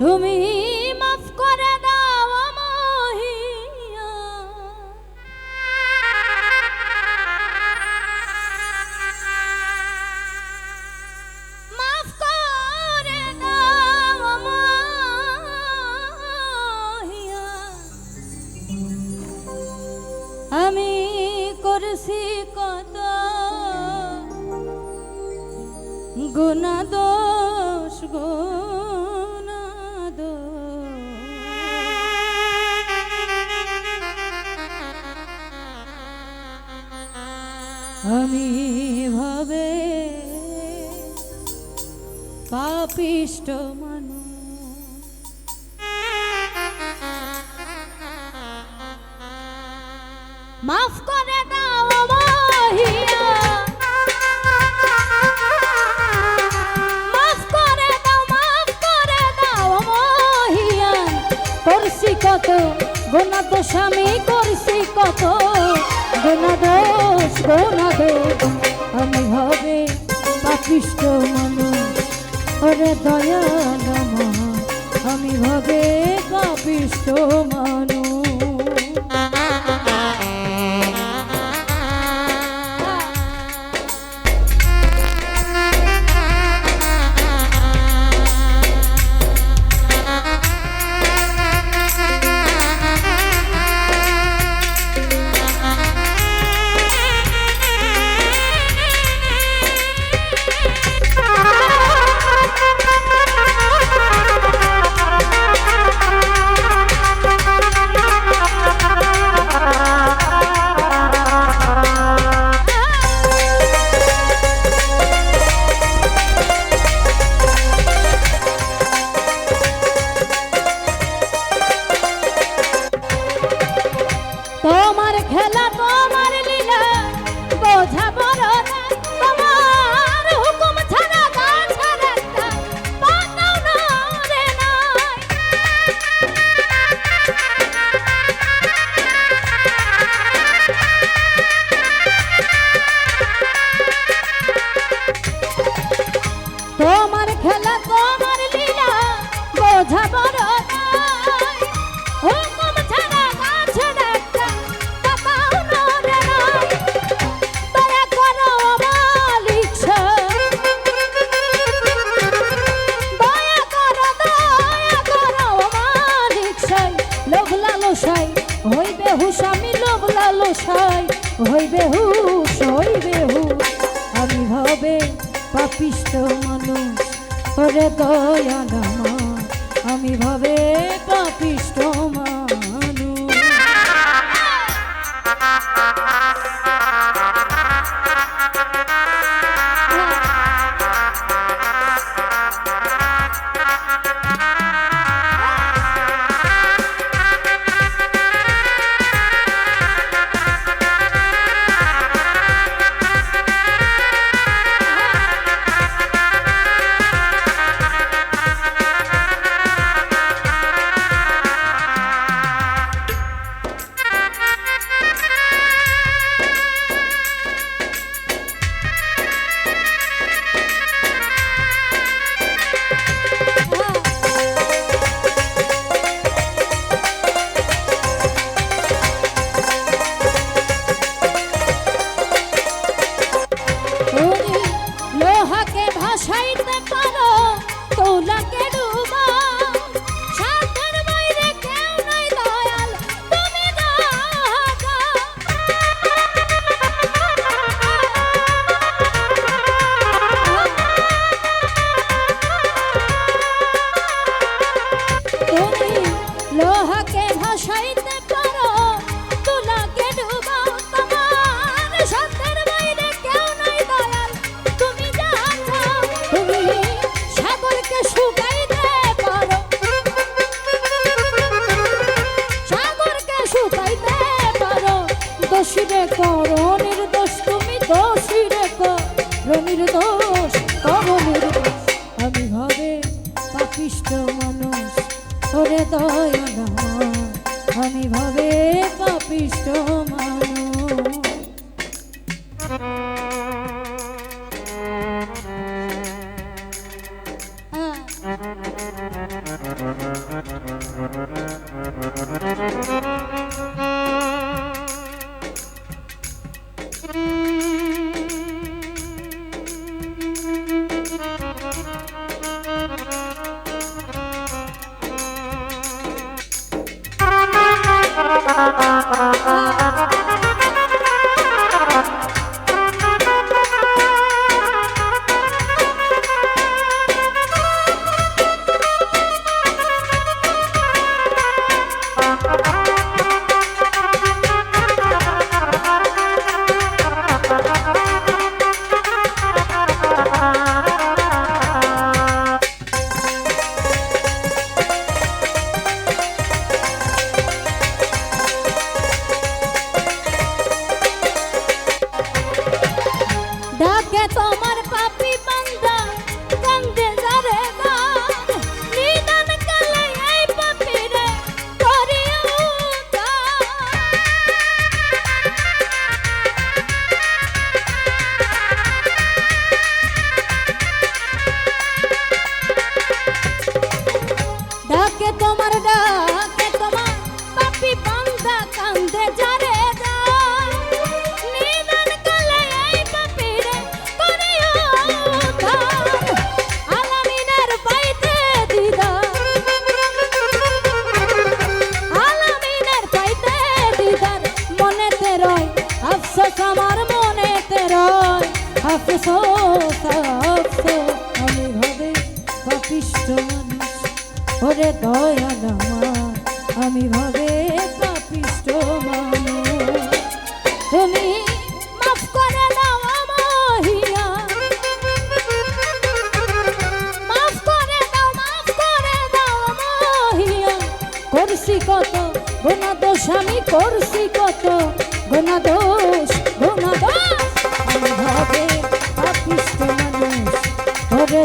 তুমি মাফ করে দাও মহিয়া। মাফ করে দাও মহিয়া। আমি করছি কত গুণা দোষ গুণা আমি ভাবে পাপিষ্ট মানুষ। মাফ করে দাও মাফ করে দাও, মাফ করে দাও মহিয়া করছি কত, গোনা দোষ আমি করছি কত, গোনা গোনা দোষ আমি হবে পাপিষ্ট মানুষ। ওরে দয়া আমার, আমি ভাবে পাপিষ্ট মানুষ। লালসাই হইবে হু সইবে হু আমি ভাবে পাপিষ্ট মানুষ, ওরে দয়াল আমি ভাবে পাপিষ্ট মানুষ। Let's go. Ha ha ha ha. তোমার ডাকে ওরে দয়াল আমি ভাবে পাপিষ্ট তুমি মাফ করে দাও আমাহিয়া। মাফ করে দাও, মাফ করে দাও আমাহিয়া। করছি কত গোনা দোষ আমি করছি কত গোনা দোষ গোনা দোষ আমি ভাবে পাপিষ্ট মানুষ। ওরে